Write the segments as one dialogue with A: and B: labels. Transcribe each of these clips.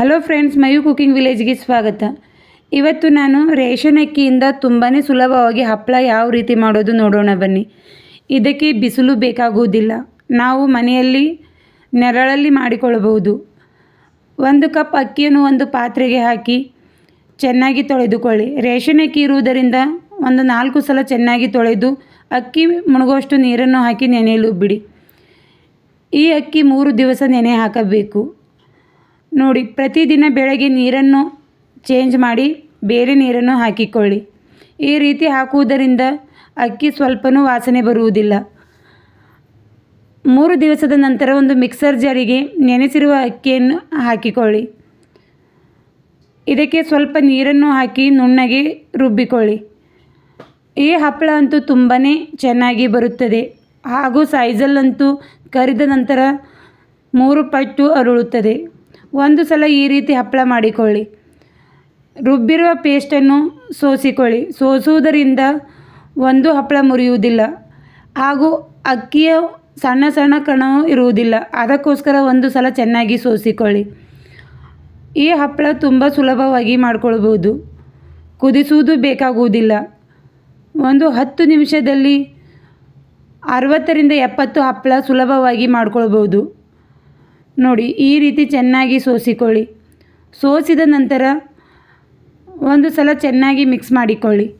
A: Hello friends Mayu cooking ವಿಲೇಜ್ಗೆ ಸ್ವಾಗತ. ಇವತ್ತು ನಾನು ರೇಷನ್ ಅಕ್ಕಿಯಿಂದ ತುಂಬಾ ಸುಲಭವಾಗಿ ಹಪ್ಪಳ ಯಾವ ರೀತಿ ಮಾಡೋದು ನೋಡೋಣ ಬನ್ನಿ. ಇದಕ್ಕೆ ಬಿಸಿಲು ಬೇಕಾಗುವುದಿಲ್ಲ. ನಾವು ಮನೆಯಲ್ಲಿ ನೆರಳಲ್ಲಿ ಮಾಡಿಕೊಳ್ಳಬಹುದು. ಒಂದು ಕಪ್ ಅಕ್ಕಿಯನ್ನು ಒಂದು ಪಾತ್ರೆಗೆ ಹಾಕಿ ಚೆನ್ನಾಗಿ ತೊಳೆದುಕೊಳ್ಳಿ. ರೇಷನ್ ಅಕ್ಕಿ ಇರುವುದರಿಂದ ಒಂದು ನಾಲ್ಕು ಸಲ ಚೆನ್ನಾಗಿ ತೊಳೆದು ಅಕ್ಕಿ ಮುಳುಗುವಷ್ಟು ನೀರನ್ನು ಹಾಕಿ ನೆನೆಯಲು ಬಿಡಿ. ಈ ಅಕ್ಕಿ ಮೂರು ದಿವಸ ನೆನೆ ಹಾಕಬೇಕು. ನೋಡಿ, ಪ್ರತಿದಿನ ಬೆಳಗ್ಗೆ ನೀರನ್ನು ಚೇಂಜ್ ಮಾಡಿ, ಬೇರೆ ನೀರನ್ನು ಹಾಕಿಕೊಳ್ಳಿ. ಈ ರೀತಿ ಹಾಕುವುದರಿಂದ ಅಕ್ಕಿ ಸ್ವಲ್ಪನೂ ವಾಸನೆ ಬರುವುದಿಲ್ಲ. ಮೂರು ದಿವಸದ ನಂತರ ಒಂದು ಮಿಕ್ಸರ್ ಜಾರಿಗೆ ನೆನೆಸಿರುವ ಅಕ್ಕಿಯನ್ನು ಹಾಕಿಕೊಳ್ಳಿ. ಇದಕ್ಕೆ ಸ್ವಲ್ಪ ನೀರನ್ನು ಹಾಕಿ ನುಣ್ಣಗೆ ರುಬ್ಬಿಕೊಳ್ಳಿ. ಈ ಹಪ್ಪಳ ಅಂತೂ ತುಂಬಾ ಚೆನ್ನಾಗಿ ಬರುತ್ತದೆ. ಹಾಗೂ ಸೈಜಲ್ಲಂತೂ ಕರಿದ ನಂತರ ಮೂರು ಪಟ್ಟು ಅರಳುತ್ತದೆ. ಒಂದು ಸಲ ಈ ರೀತಿ ಹಪ್ಪಳ ಮಾಡಿಕೊಳ್ಳಿ. ರುಬ್ಬಿರುವ ಪೇಸ್ಟನ್ನು ಸೋಸಿಕೊಳ್ಳಿ. ಸೋಸುವುದರಿಂದ ಒಂದು ಹಪ್ಪಳ ಮುರಿಯುವುದಿಲ್ಲ. ಹಾಗೂ ಅಕ್ಕಿಯ ಸಣ್ಣ ಸಣ್ಣ ಕಣವು ಇರುವುದಿಲ್ಲ. ಅದಕ್ಕೋಸ್ಕರ ಒಂದು ಸಲ ಚೆನ್ನಾಗಿ ಸೋಸಿಕೊಳ್ಳಿ. ಈ ಹಪ್ಪಳ ತುಂಬ ಸುಲಭವಾಗಿ ಮಾಡಿಕೊಳ್ಬೋದು ಕುದಿಸುವುದು ಬೇಕಾಗುವುದಿಲ್ಲ. ಒಂದು ಹತ್ತು ನಿಮಿಷದಲ್ಲಿ ಅರವತ್ತರಿಂದ ಎಪ್ಪತ್ತು ಹಪ್ಪಳ ಸುಲಭವಾಗಿ ಮಾಡ್ಕೊಳ್ಬೋದು ನೋಡಿ, ಈ ರೀತಿ ಚೆನ್ನಾಗಿ ಸೋಸಿಕೊಳ್ಳಿ. ಸೋಸಿದ ನಂತರ ಒಂದು ಸಲ ಚೆನ್ನಾಗಿ ಮಿಕ್ಸ್ ಮಾಡಿಕೊಳ್ಳಿ.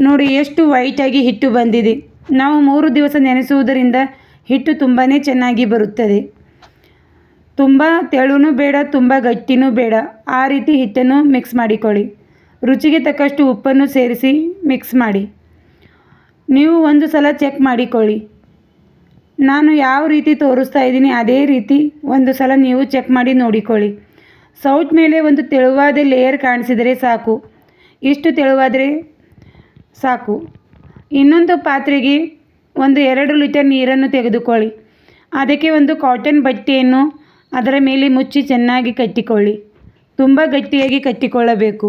A: ನೋಡಿ, ಎಷ್ಟು ವೈಟಾಗಿ ಹಿಟ್ಟು ಬಂದಿದೆ. ನಾವು ಮೂರು ದಿವಸ ನೆನೆಸುವುದರಿಂದ ಹಿಟ್ಟು ತುಂಬಾ ಚೆನ್ನಾಗಿ ಬರುತ್ತದೆ. ತುಂಬ ತೆಳುನೂ ಬೇಡ, ತುಂಬ ಗಟ್ಟಿನೂ ಬೇಡ. ಆ ರೀತಿ ಹಿಟ್ಟನ್ನು ಮಿಕ್ಸ್ ಮಾಡಿಕೊಳ್ಳಿ. ರುಚಿಗೆ ತಕ್ಕಷ್ಟು ಉಪ್ಪನ್ನು ಸೇರಿಸಿ ಮಿಕ್ಸ್ ಮಾಡಿ. ನೀವು ಒಂದು ಸಲ ಚೆಕ್ ಮಾಡಿಕೊಳ್ಳಿ. ನಾನು ಯಾವ ರೀತಿ ತೋರಿಸ್ತಾ ಇದ್ದೀನಿ ಅದೇ ರೀತಿ ಒಂದು ಸಲ ನೀವು ಚೆಕ್ ಮಾಡಿ ನೋಡಿಕೊಳ್ಳಿ. ಸೌಟ್ ಮೇಲೆ ಒಂದು ತೆಳುವಾದ ಲೇಯರ್ ಕಾಣಿಸಿದರೆ ಸಾಕು. ಇಷ್ಟು ತೆಳುವಾದರೆ ಸಾಕು. ಇನ್ನೊಂದು ಪಾತ್ರೆಗೆ ಒಂದು ಎರಡು ಲೀಟರ್ ನೀರನ್ನು ತೆಗೆದುಕೊಳ್ಳಿ. ಅದಕ್ಕೆ ಒಂದು ಕಾಟನ್ ಬಟ್ಟೆಯನ್ನು ಅದರ ಮೇಲೆ ಮುಚ್ಚಿ ಚೆನ್ನಾಗಿ ಕಟ್ಟಿಕೊಳ್ಳಿ. ತುಂಬ ಗಟ್ಟಿಯಾಗಿ ಕಟ್ಟಿಕೊಳ್ಳಬೇಕು.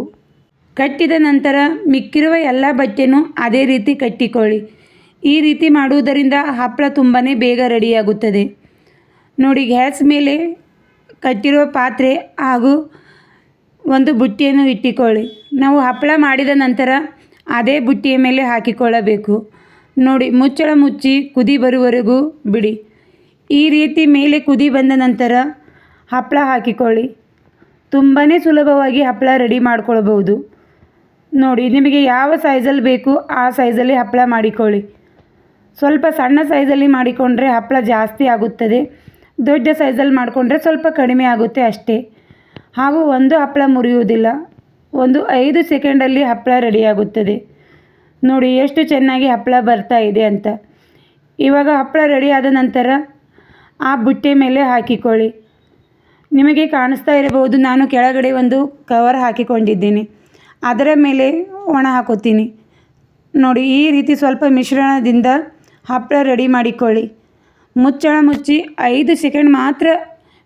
A: ಕಟ್ಟಿದ ನಂತರ ಮಿಕ್ಕಿರುವ ಎಲ್ಲ ಬಟ್ಟೆನೂ ಅದೇ ರೀತಿ ಕಟ್ಟಿಕೊಳ್ಳಿ. ಈ ರೀತಿ ಮಾಡುವುದರಿಂದ ಹಪ್ಪಳ ತುಂಬಾ ಬೇಗ ರೆಡಿಯಾಗುತ್ತದೆ. ನೋಡಿ, ಗ್ಯಾಸ್ ಮೇಲೆ ಕಟ್ಟಿರುವ ಪಾತ್ರೆ ಹಾಗೂ ಒಂದು ಬುಟ್ಟಿಯನ್ನು ಇಟ್ಟುಕೊಳ್ಳಿ. ನಾವು ಹಪ್ಪಳ ಮಾಡಿದ ನಂತರ ಅದೇ ಬುಟ್ಟಿಯ ಮೇಲೆ ಹಾಕಿಕೊಳ್ಳಬೇಕು. ನೋಡಿ, ಮುಚ್ಚಳ ಮುಚ್ಚಿ ಕುದಿ ಬರುವವರೆಗೂ ಬಿಡಿ. ಈ ರೀತಿ ಮೇಲೆ ಕುದಿ ಬಂದ ನಂತರ ಹಪ್ಪಳ ಹಾಕಿಕೊಳ್ಳಿ. ತುಂಬಾ ಸುಲಭವಾಗಿ ಹಪ್ಪಳ ರೆಡಿ ಮಾಡಿಕೊಳ್ಳಬಹುದು ನೋಡಿ, ನಿಮಗೆ ಯಾವ ಸೈಜಲ್ಲಿ ಬೇಕು ಆ ಸೈಜಲ್ಲಿ ಹಪ್ಪಳ ಮಾಡಿಕೊಳ್ಳಿ. ಸ್ವಲ್ಪ ಸಣ್ಣ ಸೈಜಲ್ಲಿ ಮಾಡಿಕೊಂಡ್ರೆ ಹಪ್ಪಳ ಜಾಸ್ತಿ ಆಗುತ್ತದೆ. ದೊಡ್ಡ ಸೈಜಲ್ಲಿ ಮಾಡಿಕೊಂಡ್ರೆ ಸ್ವಲ್ಪ ಕಡಿಮೆ ಆಗುತ್ತೆ ಅಷ್ಟೇ. ಹಾಗೂ ಒಂದು ಹಪ್ಪಳ ಮುರಿಯುವುದಿಲ್ಲ. ಒಂದು ಐದು ಸೆಕೆಂಡಲ್ಲಿ ಹಪ್ಪಳ ರೆಡಿಯಾಗುತ್ತದೆ. ನೋಡಿ, ಎಷ್ಟು ಚೆನ್ನಾಗಿ ಹಪ್ಪಳ ಬರ್ತಾ ಇದೆ ಅಂತ. ಇವಾಗ ಹಪ್ಪಳ ರೆಡಿ ಆದ ನಂತರ ಆ ಬುಟ್ಟೆ ಮೇಲೆ ಹಾಕಿಕೊಳ್ಳಿ. ನಿಮಗೆ ಕಾಣಿಸ್ತಾ ಇರಬಹುದು, ನಾನು ಕೆಳಗಡೆ ಒಂದು ಕವರ್ ಹಾಕಿಕೊಂಡಿದ್ದೀನಿ. ಅದರ ಮೇಲೆ ಒಣ ಹಾಕೋತೀನಿ ನೋಡಿ, ಈ ರೀತಿ ಸ್ವಲ್ಪ ಮಿಶ್ರಣದಿಂದ ಹಪ್ಪಳ ರೆಡಿ ಮಾಡಿಕೊಳ್ಳಿ. ಮುಚ್ಚಳ ಮುಚ್ಚಿ ಐದು ಸೆಕೆಂಡ್ ಮಾತ್ರ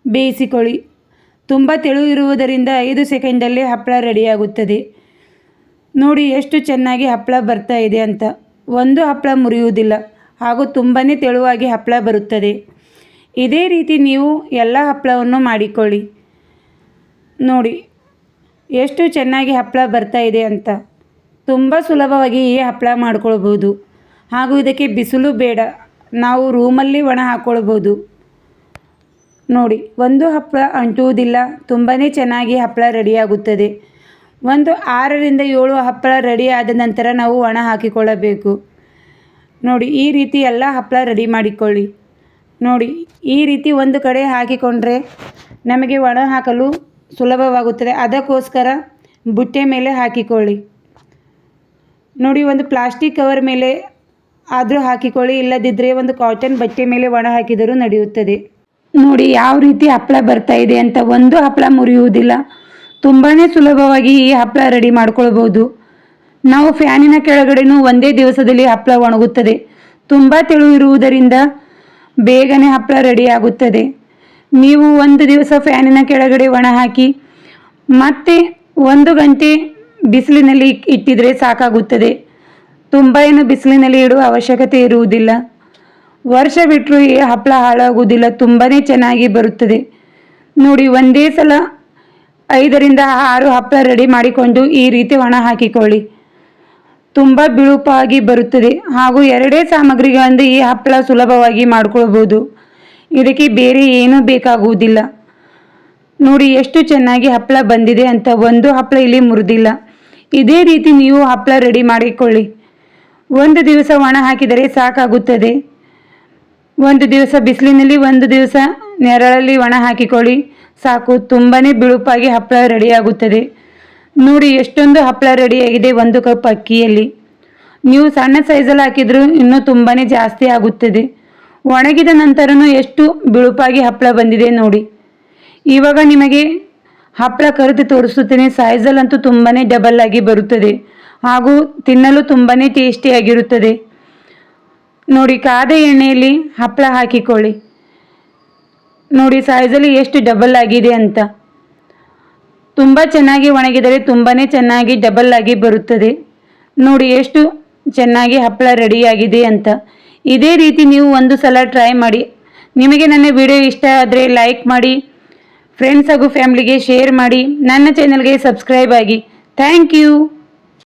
A: ಬೇಯಿಸಿಕೊಳ್ಳಿ. ತುಂಬ ತೆಳು ಇರುವುದರಿಂದ ಐದು ಸೆಕೆಂಡಲ್ಲಿ ಹಪ್ಪಳ ರೆಡಿಯಾಗುತ್ತದೆ ನೋಡಿ ಎಷ್ಟು ಚೆನ್ನಾಗಿ ಹಪ್ಪಳ ಬರ್ತಾ ಇದೆ ಅಂತ. ಒಂದು ಹಪ್ಪಳ ಮುರಿಯುವುದಿಲ್ಲ, ಹಾಗೂ ತುಂಬಾ ತೆಳುವಾಗಿ ಹಪ್ಪಳ ಬರುತ್ತದೆ. ಇದೇ ರೀತಿ ನೀವು ಎಲ್ಲ ಹಪ್ಪಳವನ್ನು ಮಾಡಿಕೊಳ್ಳಿ. ನೋಡಿ, ಎಷ್ಟು ಚೆನ್ನಾಗಿ ಹಪ್ಪಳ ಬರ್ತಾ ಇದೆ ಅಂತ. ತುಂಬ ಸುಲಭವಾಗಿ ಈ ಹಪ್ಪಳ ಮಾಡ್ಕೊಳ್ಬೋದು ಹಾಗೂ ಇದಕ್ಕೆ ಬಿಸಿಲು ಬೇಡ. ನಾವು ರೂಮಲ್ಲಿ ಒಣ ಹಾಕ್ಕೊಳ್ಬೋದು ನೋಡಿ, ಒಂದು ಹಪ್ಪಳ ಅಂಟುವುದಿಲ್ಲ. ತುಂಬಾ ಚೆನ್ನಾಗಿ ಹಪ್ಪಳ ರೆಡಿಯಾಗುತ್ತದೆ. ಒಂದು ಆರರಿಂದ ಏಳು ಹಪ್ಪಳ ರೆಡಿ ಆದ ನಂತರ ನಾವು ಒಣ ಹಾಕಿಕೊಳ್ಳಬೇಕು. ನೋಡಿ, ಈ ರೀತಿ ಎಲ್ಲ ಹಪ್ಪಳ ರೆಡಿ ಮಾಡಿಕೊಳ್ಳಿ. ನೋಡಿ, ಈ ರೀತಿ ಒಂದು ಕಡೆ ಹಾಕಿಕೊಂಡ್ರೆ ನಮಗೆ ಒಣ ಹಾಕಲು ಸುಲಭವಾಗುತ್ತದೆ. ಅದಕ್ಕೋಸ್ಕರ ಬುಟ್ಟೆ ಮೇಲೆ ಹಾಕಿಕೊಳ್ಳಿ. ನೋಡಿ, ಒಂದು ಪ್ಲಾಸ್ಟಿಕ್ ಕವರ್ ಮೇಲೆ ಆದರೂ ಹಾಕಿಕೊಳ್ಳಿ ಇಲ್ಲದಿದ್ದರೆ ಒಂದು ಕಾಟನ್ ಬಟ್ಟೆ ಮೇಲೆ ಒಣ ಹಾಕಿದರೂ ನಡೆಯುತ್ತದೆ. ನೋಡಿ, ಯಾವ ರೀತಿ ಹಪ್ಪಳ ಬರ್ತಾ ಇದೆ ಅಂತ ಒಂದು ಹಪ್ಪಳ ಮುರಿಯುವುದಿಲ್ಲ. ತುಂಬಾ ಸುಲಭವಾಗಿ ಈ ಹಪ್ಪಳ ರೆಡಿ ಮಾಡ್ಕೊಳ್ಬೋದು. ನಾವು ಫ್ಯಾನಿನ ಕೆಳಗಡೆನೂ ಒಂದೇ ದಿವಸದಲ್ಲಿ ಹಪ್ಪಳ ಒಣಗುತ್ತದೆ. ತುಂಬ ತೆಳು ಇರುವುದರಿಂದ ಬೇಗನೆ ಹಪ್ಪಳ ರೆಡಿ ಆಗುತ್ತದೆ. ನೀವು ಒಂದು ದಿವಸ ಫ್ಯಾನಿನ ಕೆಳಗಡೆ ಒಣ ಹಾಕಿ, ಮತ್ತೆ ಒಂದು ಗಂಟೆ ಬಿಸಿಲಿನಲ್ಲಿ ಇಟ್ಟಿದರೆ ಸಾಕಾಗುತ್ತದೆ. ತುಂಬ ಏನು ಬಿಸಿಲಿನಲ್ಲಿ ಇಡುವ ಅವಶ್ಯಕತೆ ಇರುವುದಿಲ್ಲ. ವರ್ಷ ಬಿಟ್ಟರು ಈ ಹಪ್ಪಳ ಹಾಳಾಗುವುದಿಲ್ಲ. ತುಂಬಾ ಚೆನ್ನಾಗಿ ಬರುತ್ತದೆ. ನೋಡಿ, ಒಂದೇ ಸಲ ಐದರಿಂದ ಆರು ಹಪ್ಪಳ ರೆಡಿ ಮಾಡಿಕೊಂಡು ಈ ರೀತಿ ಒಣ ಹಾಕಿಕೊಳ್ಳಿ. ತುಂಬ ಬಿಳುಪಾಗಿ ಬರುತ್ತದೆ. ಹಾಗೂ ಎರಡೇ ಸಾಮಗ್ರಿಗಳಿಂದ ಈ ಹಪ್ಪಳ ಸುಲಭವಾಗಿ ಮಾಡಿಕೊಳ್ಬೋದು. ಇದಕ್ಕೆ ಬೇರೆ ಏನೂ ಬೇಕಾಗುವುದಿಲ್ಲ. ನೋಡಿ, ಎಷ್ಟು ಚೆನ್ನಾಗಿ ಹಪ್ಪಳ ಬಂದಿದೆ ಅಂತ. ಒಂದು ಹಪ್ಪಳ ಇಲ್ಲಿ ಮುರಿದಿಲ್ಲ. ಇದೇ ರೀತಿ ನೀವು ಹಪ್ಪಳ ರೆಡಿ ಮಾಡಿಕೊಳ್ಳಿ. ಒಂದು ದಿವಸ ಒಣ ಹಾಕಿದರೆ ಸಾಕಾಗುತ್ತದೆ. ಒಂದು ದಿವಸ ಬಿಸಿಲಿನಲ್ಲಿ, ಒಂದು ದಿವಸ ನೆರಳಲ್ಲಿ ಒಣ ಹಾಕಿಕೊಳ್ಳಿ. ಸಾಕು ತುಂಬಾ ಬಿಳುಪಾಗಿ ಹಪ್ಪಳ ರೆಡಿಯಾಗುತ್ತದೆ. ನೋಡಿ, ಎಷ್ಟೊಂದು ಹಪ್ಪಳ ರೆಡಿಯಾಗಿದೆ ಒಂದು ಕಪ್ ಅಕ್ಕಿಯಲ್ಲಿ. ನೀವು ಸಣ್ಣ ಸೈಜಲ್ಲಿ ಹಾಕಿದರೂ ಇನ್ನೂ ತುಂಬಾ ಜಾಸ್ತಿ ಆಗುತ್ತದೆ. ಒಣಗಿದ ನಂತರನೂ ಎಷ್ಟು ಬಿಳುಪಾಗಿ ಹಪ್ಪಳ ಬಂದಿದೆ ನೋಡಿ. ಇವಾಗ ನಿಮಗೆ ಹಪ್ಪಳ ಕರೆದು ತೋರಿಸುತ್ತೇನೆ ಸೈಜಲ್ಲಂತೂ ತುಂಬಾ ಡಬಲ್ ಆಗಿ ಬರುತ್ತದೆ. ಹಾಗೂ ತಿನ್ನಲು ತುಂಬಾ ಟೇಸ್ಟಿಯಾಗಿರುತ್ತದೆ ನೋಡಿ, ಕಾದ ಎಣ್ಣೆಯಲ್ಲಿ ಹಪ್ಪಳ ಹಾಕಿಕೊಳ್ಳಿ. ನೋಡಿ ಸೈಜಲ್ಲಿ ಎಷ್ಟು ಡಬಲ್ ಆಗಿದೆ ಅಂತ. ತುಂಬ ಚೆನ್ನಾಗಿ ಒಣಗಿದರೆ ತುಂಬಾ ಚೆನ್ನಾಗಿ ಡಬಲ್ ಆಗಿ ಬರುತ್ತದೆ. ನೋಡಿ, ಎಷ್ಟು ಚೆನ್ನಾಗಿ ಹಪ್ಪಳ ರೆಡಿಯಾಗಿದೆ ಅಂತ. ಇದೇ ರೀತಿ ನೀವು ಒಂದು ಸಲ ಟ್ರೈ ಮಾಡಿ. ನಿಮಗೆ ನನ್ನ ವಿಡಿಯೋ ಇಷ್ಟ ಆದರೆ ಲೈಕ್ ಮಾಡಿ. ಫ್ರೆಂಡ್ಸ್ ಹಾಗೂ ಫ್ಯಾಮಿಲಿಗೆ ಶೇರ್ ಮಾಡಿ ನನ್ನ ಚಾನಲ್ಗೆ ಸಬ್ಸ್ಕ್ರೈಬ್ ಆಗಿ. Thank you